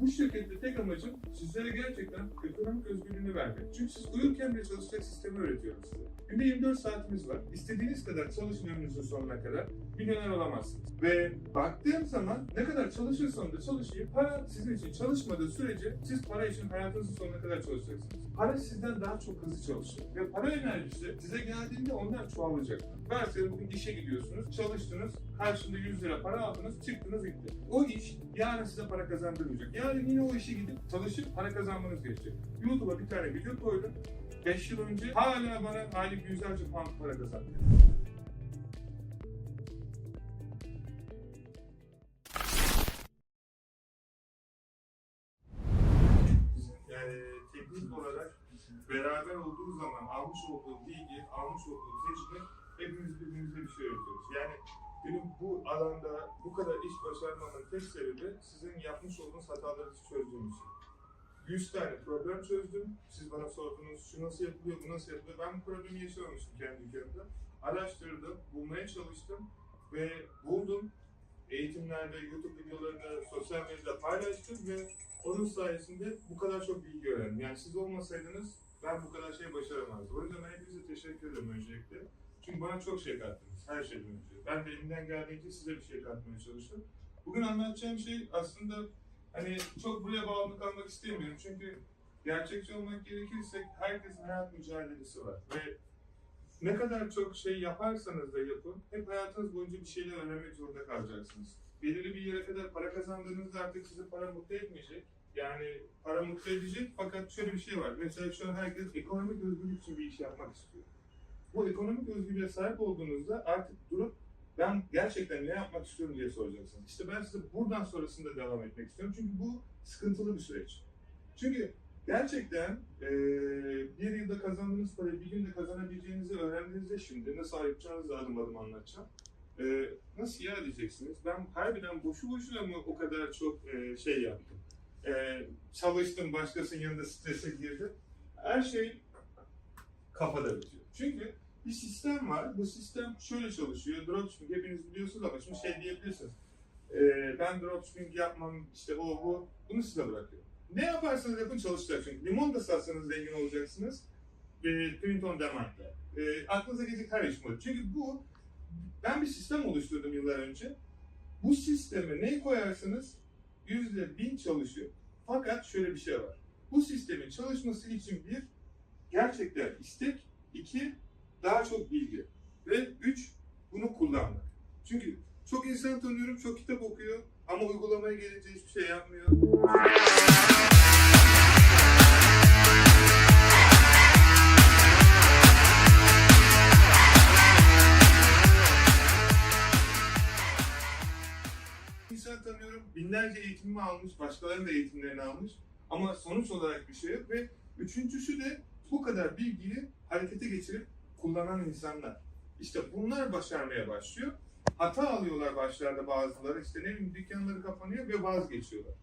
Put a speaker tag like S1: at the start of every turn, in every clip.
S1: bu şirkette tek amacım sizlere gerçekten ekonomik özgürlüğünü vermek. Çünkü siz uyurken bile çalışacak sistemi öğretiyorum size. Günde 24 saatimiz var. İstediğiniz kadar çalışın ömrünüzün sonuna kadar milyoner olamazsınız. Ve baktığım zaman ne kadar çalışırsanız da çalışayım, para sizin için çalışmadığı sürece siz para için hayatınızın sonuna kadar çalışacaksınız. Para sizden daha çok hızlı çalışıyor. Ve para enerjisi size geldiğinde ondan çoğalacak. Varsayalım bugün işe gidiyorsunuz, çalıştınız, karşında 100 lira para aldınız, çıktınız gitti. O iş yarın size para kazandırmayacak. Yarın yine o işe gidip çalışıp para kazanmanız gerekecek. YouTube'a bir tane video koydum. 5 yıl önce hala bana aylık yüzlerce pound para yani teknik olarak beraber olduğu zaman almış olduğu bilgi, almış olduğu tecrübe hepimiz birbirimize bir şey öğretiyoruz. Yani benim bu alanda bu kadar iş başarmamın tek sebebi sizin yapmış olduğunuz hataları çözdüğüm için. 100 tane problem çözdüm. Siz bana sordunuz şu nasıl yapılıyor, bu nasıl yapılıyor. Ben bu problemi yaşamamıştım kendi ülkemde. Araştırdım, bulmaya çalıştım ve buldum. Eğitimlerde, YouTube videolarında, sosyal medyada paylaştım ve onun sayesinde bu kadar çok bilgi öğrendim. Yani siz olmasaydınız ben bu kadar şey başaramazdım. O yüzden ben hepinize teşekkür ederim öncelikle. Çünkü bana çok şey kattınız her şeyden önce. Ben de elimden geldiğince size bir şey katmaya çalıştım. Bugün anlatacağım şey aslında hani çok buraya bağımlı kalmak istemiyorum. Çünkü gerçekçi olmak gerekirse herkesin hayat mücadelesi var. Ve ne kadar çok şey yaparsanız da yapın, hep hayatınız boyunca bir şeyler öğrenmek zorunda kalacaksınız. Belirli bir yere kadar para kazandığınızda artık sizi para mutlu etmeyecek. Yani para mutlu edecek fakat şöyle bir şey var. Mesela şu an herkes ekonomik özgürlük için bir iş yapmak istiyor. Bu ekonomik özgürlüğe sahip olduğunuzda artık durup ben gerçekten ne yapmak istiyorum diye soracaksınız. İşte ben size buradan sonrasında devam etmek istiyorum. Çünkü bu sıkıntılı bir süreç. Çünkü gerçekten eee, bir yılda kazandığınız parayı bir günde kazanabileceğinizi öğrendiğinizde şimdi nasıl yapacağınızı adım adım anlatacağım. Eee, nasıl ya diyeceksiniz. Ben harbiden boşu boşuna mı o kadar çok eee, şey yaptım? Eee, çalıştım, başkasının yanında strese girdim. Her şey kafada bitiyor. Çünkü bir sistem var. Bu sistem şöyle çalışıyor. Dropshipping hepiniz biliyorsunuz ama şimdi şey diyebilirsiniz. Eee, ben dropshipping yapmam, işte o bu. Bunu size bırakıyorum. Ne yaparsanız yapın çalışacak çünkü. Limon da satsanız zengin olacaksınız. E, print on demand'la. E, aklınıza gelecek her iş bu. Çünkü bu, ben bir sistem oluşturdum yıllar önce. Bu sisteme neyi koyarsanız yüzde bin çalışıyor. Fakat şöyle bir şey var. Bu sistemin çalışması için bir, gerçekten istek, iki, daha çok bilgi ve üç, bunu kullanmak. Çünkü çok insan tanıyorum, çok kitap okuyor ama uygulamaya gelince hiçbir şey yapmıyor. İnsan tanıyorum, binlerce eğitimimi almış, başkalarının da eğitimlerini almış ama sonuç olarak bir şey yok ve üçüncüsü de bu kadar bilgiyi harekete geçirip kullanan insanlar. İşte bunlar başarmaya başlıyor. Hata alıyorlar başlarda bazıları, işte ne bileyim dükkanları kapanıyor ve vazgeçiyorlar.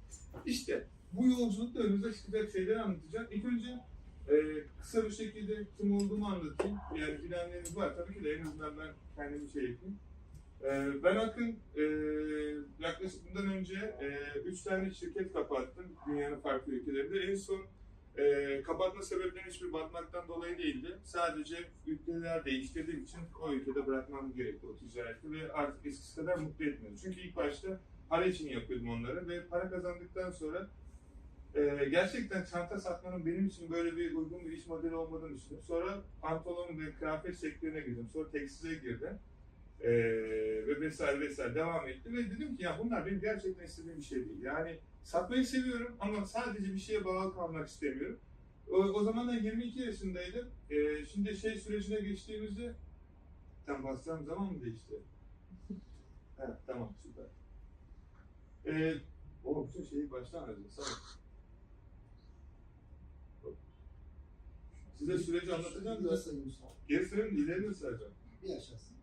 S1: İşte bu yolculukta önümüze çıkacak şeyleri anlatacağım. İlk önce e, kısa bir şekilde kim olduğumu anlatayım. Yani bilenleriniz var tabii ki de en azından ben kendimi şey yapayım. Ee, Ben Akın, e, yaklaşık bundan önce e, üç tane şirket kapattım dünyanın farklı ülkelerinde. En son e, kapatma sebepleri hiçbir batmaktan dolayı değildi. Sadece ülkeler değiştirdiğim için o ülkede bırakmam gerekti o ticareti ve artık eskisi kadar mutlu etmiyordu. Çünkü ilk başta para için yapıyordum onları ve para kazandıktan sonra e, gerçekten çanta satmanın benim için böyle bir uygun bir iş modeli olmadığını düşündüm. Sonra pantolon ve kıyafet sektörüne girdim. Sonra tekstile girdim. Ee, ve vesaire vesaire devam etti ve dedim ki ya bunlar benim gerçekten istediğim bir şey değil. Yani satmayı seviyorum ama sadece bir şeye bağlı kalmak istemiyorum. O, o zaman da 22 yaşındaydım. Ee, şimdi şey sürecine geçtiğimizde tam bastığım zaman mı değişti? Evet tamam süper. Ee, o bütün şeyi baştan arayacağız. Sağ. Size süreci anlatacağım da geri sayın ilerini sayacağım.
S2: Bir aşağısı.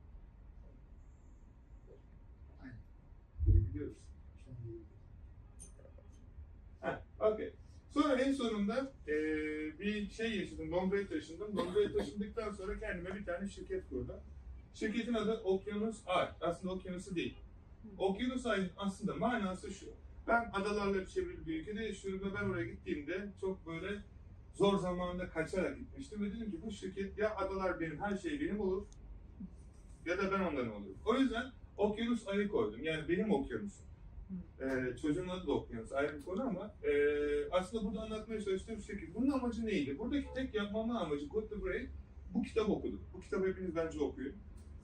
S1: Ha, okey. Sonra en sonunda eee, bir şey yaşadım, Londra'ya taşındım. Londra'ya taşındıktan sonra kendime bir tane şirket kurdum. Şirketin adı Okyanus Art. Aslında okyanusu değil. Okyanus Art aslında manası şu. Ben adalarla çevrili bir ülkede yaşıyorum ve ben oraya gittiğimde çok böyle zor zamanda kaçarak gitmiştim ve dedim ki bu şirket ya adalar benim, her şey benim olur ya da ben onların olurum. O yüzden okyanus ayı koydum. Yani benim okyanusum. Ee, çocuğun adı da okyanus ayrı bir konu ama e, aslında burada anlatmaya çalıştığım şey ki bunun amacı neydi? Buradaki tek yapmamın amacı Good to Great bu kitap okudum. Bu kitabı hepiniz bence okuyun.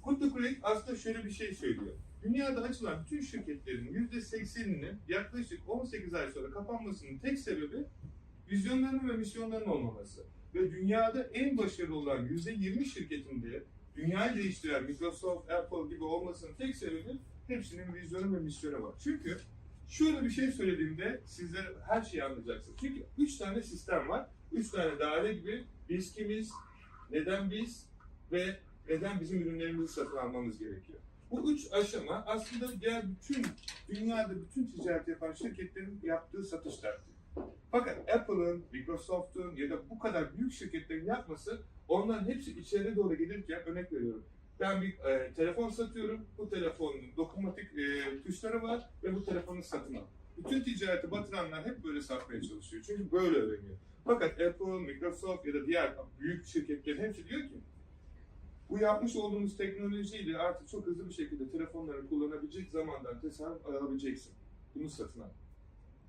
S1: Good to Great aslında şöyle bir şey söylüyor. Dünyada açılan bütün şirketlerin %80'inin yaklaşık 18 ay sonra kapanmasının tek sebebi vizyonlarının ve misyonlarının olmaması. Ve dünyada en başarılı olan %20 şirketinde dünyayı değiştiren Microsoft, Apple gibi olmasının tek sebebi hepsinin vizyonu ve misyonu var. Çünkü şöyle bir şey söylediğimde sizler her şeyi anlayacaksınız. Çünkü üç tane sistem var. Üç tane daire gibi biz kimiz, neden biz ve neden bizim ürünlerimizi satın almamız gerekiyor. Bu üç aşama aslında diğer bütün dünyada bütün ticaret yapan şirketlerin yaptığı satış taktiği. Fakat Apple'ın, Microsoft'un ya da bu kadar büyük şirketlerin yapması onların hepsi içeri doğru gelirken örnek veriyorum. Ben bir e, telefon satıyorum. Bu telefonun dokunmatik e, tuşları var ve bu telefonu satın al. Bütün ticareti batıranlar hep böyle satmaya çalışıyor. Çünkü böyle öğreniyor. Fakat Apple, Microsoft ya da diğer büyük şirketlerin hepsi diyor ki bu yapmış olduğumuz teknolojiyle artık çok hızlı bir şekilde telefonları kullanabilecek zamandan tasarruf alabileceksin. Bunu satın al.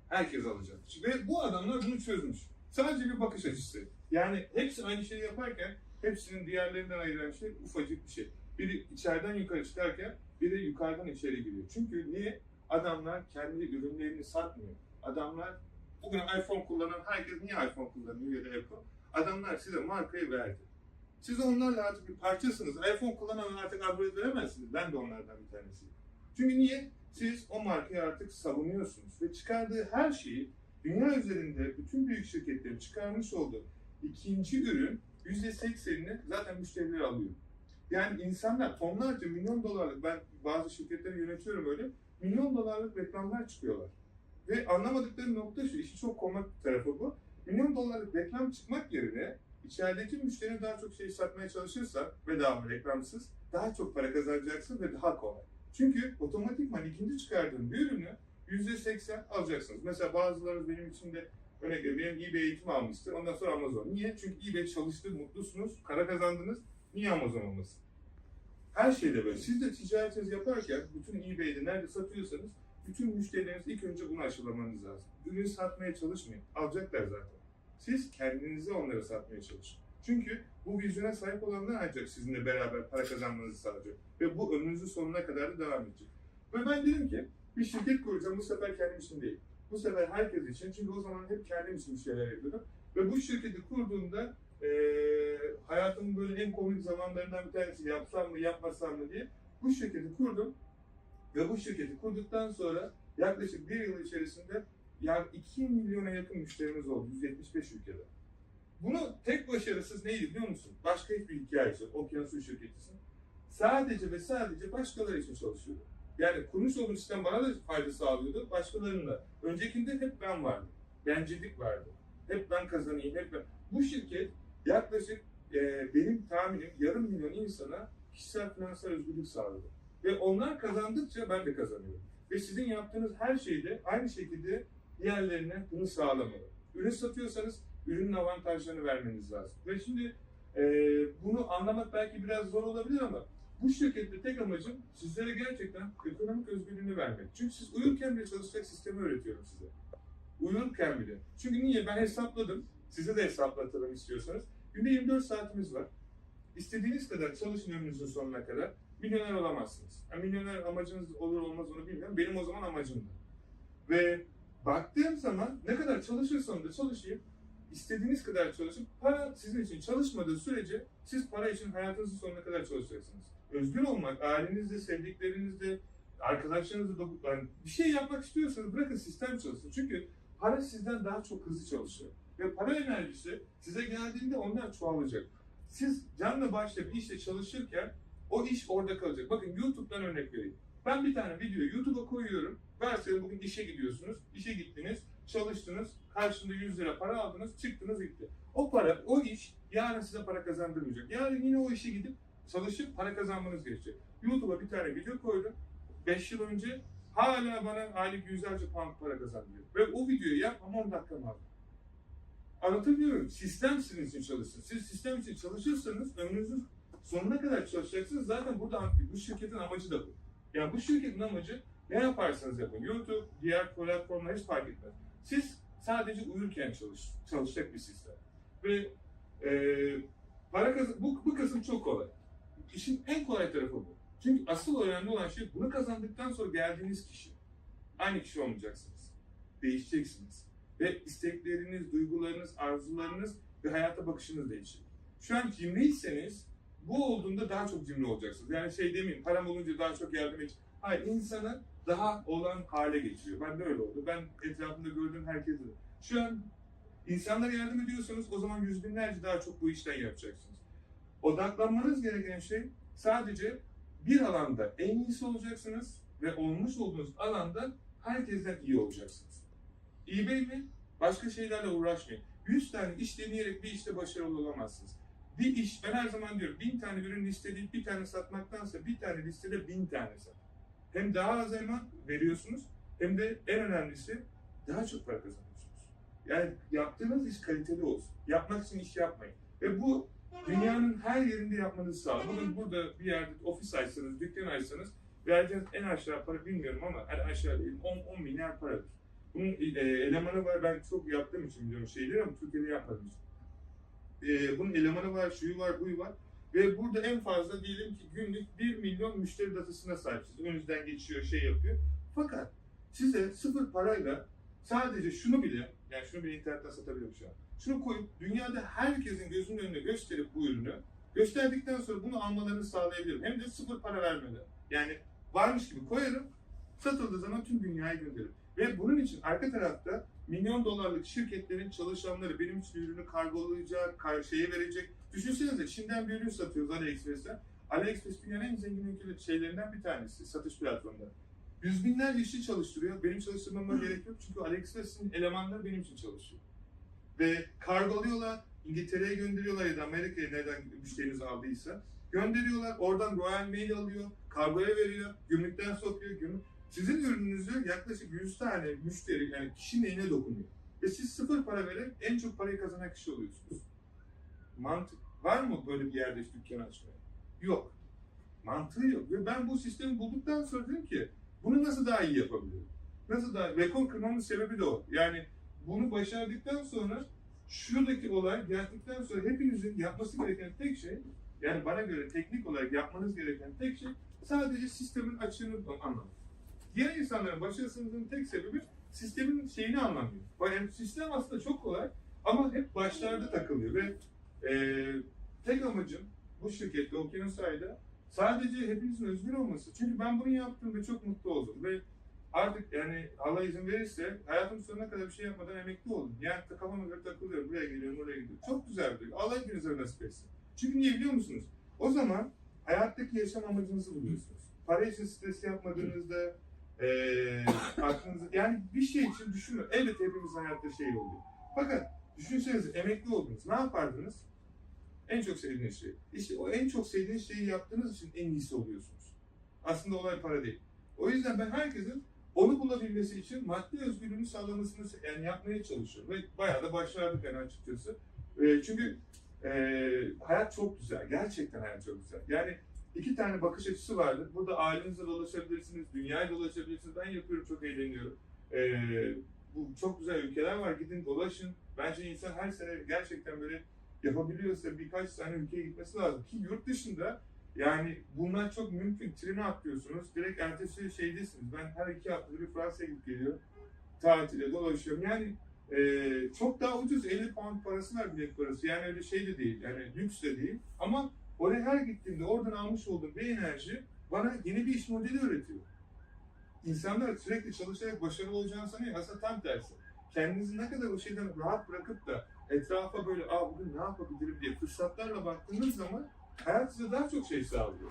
S1: Herkes alacak. Ve bu adamlar bunu çözmüş. Sadece bir bakış açısı. Yani hepsi aynı şeyi yaparken hepsinin diğerlerinden ayıran şey ufacık bir şey. Biri içeriden yukarı çıkarken biri yukarıdan içeri giriyor. Çünkü niye? Adamlar kendi ürünlerini satmıyor. Adamlar bugün iPhone kullanan herkes niye iPhone kullanıyor ya da Apple? Adamlar size markayı verdi. Siz onlarla artık bir parçasınız. iPhone kullanan artık Android veremezsiniz. Ben de onlardan bir tanesiyim. Çünkü niye? Siz o markayı artık savunuyorsunuz ve çıkardığı her şeyi dünya üzerinde bütün büyük şirketlerin çıkarmış olduğu ikinci ürün %80'ini zaten müşteriler alıyor. Yani insanlar tonlarca milyon dolarlık, ben bazı şirketleri yönetiyorum öyle, milyon dolarlık reklamlar çıkıyorlar. Ve anlamadıkları nokta şu, işi çok komik tarafı bu. Milyon dolarlık reklam çıkmak yerine içerideki müşterine daha çok şey satmaya çalışırsan bedava reklamsız daha çok para kazanacaksın ve daha kolay. Çünkü otomatikman ikinci çıkardığın bir ürünü %80 alacaksınız. Mesela bazılarınız benim için de örnek veriyorum benim eBay eğitimi almıştır. Ondan sonra Amazon. Niye? Çünkü eBay çalıştı, mutlusunuz, para kazandınız. Niye Amazon olmasın? Her şeyde böyle. Siz de ticaretinizi yaparken bütün eBay'de nerede satıyorsanız bütün müşterileriniz ilk önce bunu aşılamanız lazım. Ürün satmaya çalışmayın. Alacaklar zaten. Siz kendinizi onlara satmaya çalışın. Çünkü bu vizyona sahip olanlar ancak sizinle beraber para kazanmanızı sağlayacak. Ve bu ömrünüzün sonuna kadar da devam edecek. Ve ben dedim ki bir şirket kuracağım bu sefer kendim için değil. Bu sefer herkes için. Çünkü o zaman hep kendim için bir şeyler yapıyordum. Ve bu şirketi kurduğumda eee hayatımın böyle en komik zamanlarından bir tanesi yapsam mı yapmasam mı diye bu şirketi kurdum. Ve bu şirketi kurduktan sonra yaklaşık bir yıl içerisinde yani 2 milyona yakın müşterimiz oldu 175 ülkede. Bunu tek başarısız neydi biliyor musun? Başka hiçbir hikayesi yok. Okyanus şirketisin. Sadece ve sadece başkaları için çalışıyordu. Yani kurmuş olduğum sistem bana da fayda sağlıyordu, başkalarının da. Öncekinde hep ben vardım. Bencillik vardı. Hep ben kazanayım, hep ben. Bu şirket yaklaşık e, benim tahminim yarım milyon insana kişisel finansal özgürlük sağladı. Ve onlar kazandıkça ben de kazanıyorum. Ve sizin yaptığınız her şeyde aynı şekilde diğerlerine bunu sağlamalı. Ürün satıyorsanız ürünün avantajlarını vermeniz lazım. Ve şimdi e, bunu anlamak belki biraz zor olabilir ama bu şirkette tek amacım sizlere gerçekten ekonomik özgürlüğünü vermek. Çünkü siz uyurken bile çalışacak sistemi öğretiyorum size. Uyurken bile. Çünkü niye? Ben hesapladım. Size de hesaplatalım istiyorsanız. Günde 24 saatimiz var. İstediğiniz kadar çalışın ömrünüzün sonuna kadar. Milyoner olamazsınız. Yani milyoner amacınız olur olmaz onu bilmiyorum. Benim o zaman amacımdı. Ve baktığım zaman ne kadar çalışırsam da çalışayım, istediğiniz kadar çalışıp para sizin için çalışmadığı sürece siz para için hayatınızın sonuna kadar çalışacaksınız. Özgür olmak, ailenizle, sevdiklerinizle, arkadaşlarınızla da yani bir şey yapmak istiyorsanız bırakın sistem çalışsın. Çünkü para sizden daha çok hızlı çalışıyor. Ve para enerjisi size geldiğinde onlar çoğalacak. Siz canla başla bir işte çalışırken o iş orada kalacak. Bakın YouTube'dan örnek vereyim. Ben bir tane videoyu YouTube'a koyuyorum. Varsayalım bugün işe gidiyorsunuz. İşe gittiniz, çalıştınız, karşında 100 lira para aldınız, çıktınız gitti. O para, o iş yarın size para kazandırmayacak. Yarın yine o işe gidip çalışıp para kazanmanız gerekecek. YouTube'a bir tane video koydum. 5 yıl önce hala bana aylık yüzlerce pound para kazandırıyor. Ve o videoyu yapmam 10 dakikam aldı. Anlatabiliyor Sistem sizin için çalışsın. Siz sistem için çalışırsanız ömrünüzün sonuna kadar çalışacaksınız. Zaten burada bu şirketin amacı da bu. Yani bu şirketin amacı ne yaparsanız yapın. YouTube, diğer platformlar hiç fark etmez. Siz sadece uyurken çalış, çalışacak bir sistem. Ve e, para kazan, bu, bu kısım çok kolay. İşin en kolay tarafı bu. Çünkü asıl önemli olan şey bunu kazandıktan sonra geldiğiniz kişi. Aynı kişi olmayacaksınız. Değişeceksiniz. Ve istekleriniz, duygularınız, arzularınız ve hayata bakışınız değişecek. Şu an cimriyseniz bu olduğunda daha çok cimri olacaksınız. Yani şey demeyin, param olunca daha çok yardım edeceğim. Hayır, insanı daha olan hale getiriyor. Ben de öyle oldu. Ben etrafımda gördüğüm herkese. Şu an insanlara yardım ediyorsanız o zaman yüz binlerce daha çok bu işten yapacaksınız. Odaklanmanız gereken şey sadece bir alanda en iyisi olacaksınız ve olmuş olduğunuz alanda herkesten iyi olacaksınız. eBay mi? Başka şeylerle uğraşmayın. 100 tane iş deneyerek bir işte başarılı olamazsınız. Bir iş, ben her zaman diyorum, bin tane ürün listeleyip bir tane satmaktansa bir tane listede bin tane sat. Hem daha az elma veriyorsunuz hem de en önemlisi daha çok para kazanıyorsunuz. Yani yaptığınız iş kaliteli olsun. Yapmak için iş yapmayın. Ve bu dünyanın her yerinde yapmanızı sağlar. Bugün burada bir yerde ofis açsanız, dükkan açsanız vereceğiniz en aşağı para bilmiyorum ama en aşağı değil 10, 10 milyar paradır. Bunun e, elemanı var ben çok yaptığım için biliyorum şeyleri ama Türkiye'de yapmadım için. E, bunun elemanı var, şuyu var, buyu var. Ve burada en fazla diyelim ki günlük 1 milyon müşteri datasına sahipsiniz. Önünüzden geçiyor, şey yapıyor. Fakat size sıfır parayla sadece şunu bile, yani şunu bile internetten satabilirim şu an. Şunu koyup dünyada herkesin gözünün önüne gösterip bu ürünü, gösterdikten sonra bunu almalarını sağlayabilirim. Hem de sıfır para vermeden. Yani varmış gibi koyarım, satıldığı zaman tüm dünyaya gönderirim. Ve bunun için arka tarafta milyon dolarlık şirketlerin çalışanları benim için ürünü kargolayacak, kar şeye verecek. Düşünsenize Çin'den bir ürün satıyoruz AliExpress'ten. AliExpress dünyanın en zengin ülkeleri şeylerinden bir tanesi, satış platformunda. Yüz binlerce işçi çalıştırıyor. Benim çalıştırmama gerek yok çünkü AliExpress'in elemanları benim için çalışıyor. Ve kargoluyorlar, İngiltere'ye gönderiyorlar ya da Amerika'ya nereden müşteriniz aldıysa. Gönderiyorlar, oradan Royal Mail alıyor, kargoya veriyor, gümrükten sokuyor, gümrük. Sizin ürününüzü yaklaşık 100 tane müşteri, yani kişinin eline dokunuyor. Ve siz sıfır para vererek en çok parayı kazanan kişi oluyorsunuz. Mantık. Var mı böyle bir yerde dükkan açmaya? Yok. Mantığı yok. Ve ben bu sistemi bulduktan sonra dedim ki bunu nasıl daha iyi yapabilirim? Nasıl daha rekor kırmamın sebebi de o. Yani bunu başardıktan sonra şuradaki olay geldikten sonra hepinizin yapması gereken tek şey yani bana göre teknik olarak yapmanız gereken tek şey sadece sistemin açığını anlamak. Diğer insanların başarısının tek sebebi sistemin şeyini anlamıyor. Yani sistem aslında çok kolay ama hep başlarda takılıyor ve e, tek amacım bu şirkette Okyanusay'da sadece hepinizin özgür olması. Çünkü ben bunu yaptım ve çok mutlu oldum ve artık yani Allah izin verirse hayatım sonuna kadar bir şey yapmadan emekli oldum. Yani kafama göre takılıyorum, buraya geliyorum, oraya gidiyorum. Çok güzel bir Allah hepinize nasip etsin. Çünkü niye biliyor musunuz? O zaman hayattaki yaşam amacınızı buluyorsunuz. Para için stres yapmadığınızda, eee aklınızı, yani bir şey için düşünme. Evet hepimizin hayatta şey oluyor. Fakat düşünsenize emekli oldunuz. Ne yapardınız? En çok sevdiğiniz şey. İşte o en çok sevdiğiniz şeyi yaptığınız için en iyisi oluyorsunuz. Aslında olay para değil. O yüzden ben herkesin onu bulabilmesi için maddi özgürlüğünü sağlamasını yani yapmaya çalışıyorum. Ve bayağı da başardık yani açıkçası. E, çünkü e, hayat çok güzel. Gerçekten hayat çok güzel. Yani iki tane bakış açısı vardır. Burada ailenizle dolaşabilirsiniz, dünyayla dolaşabilirsiniz. Ben yapıyorum, çok eğleniyorum. E, bu çok güzel ülkeler var. Gidin dolaşın. Bence insan her sene gerçekten böyle yapabiliyorsa birkaç tane ülkeye gitmesi lazım. Ki yurt dışında yani bunlar çok mümkün. Trene atlıyorsunuz. Direkt ertesi şeydesiniz. Ben her iki haftada bir Fransa'ya gidip geliyorum. Tatile dolaşıyorum. Yani e, çok daha ucuz 50 pound parası var bilet parası. Yani öyle şey de değil. Yani lüks de değil. Ama oraya her gittiğimde oradan almış olduğum bir enerji bana yeni bir iş modeli öğretiyor. İnsanlar sürekli çalışarak başarılı olacağını sanıyor. Aslında tam tersi. Kendinizi ne kadar o şeyden rahat bırakıp da etrafa böyle aa bugün ne yapabilirim diye fırsatlarla baktığınız zaman hayat size daha çok şey sağlıyor.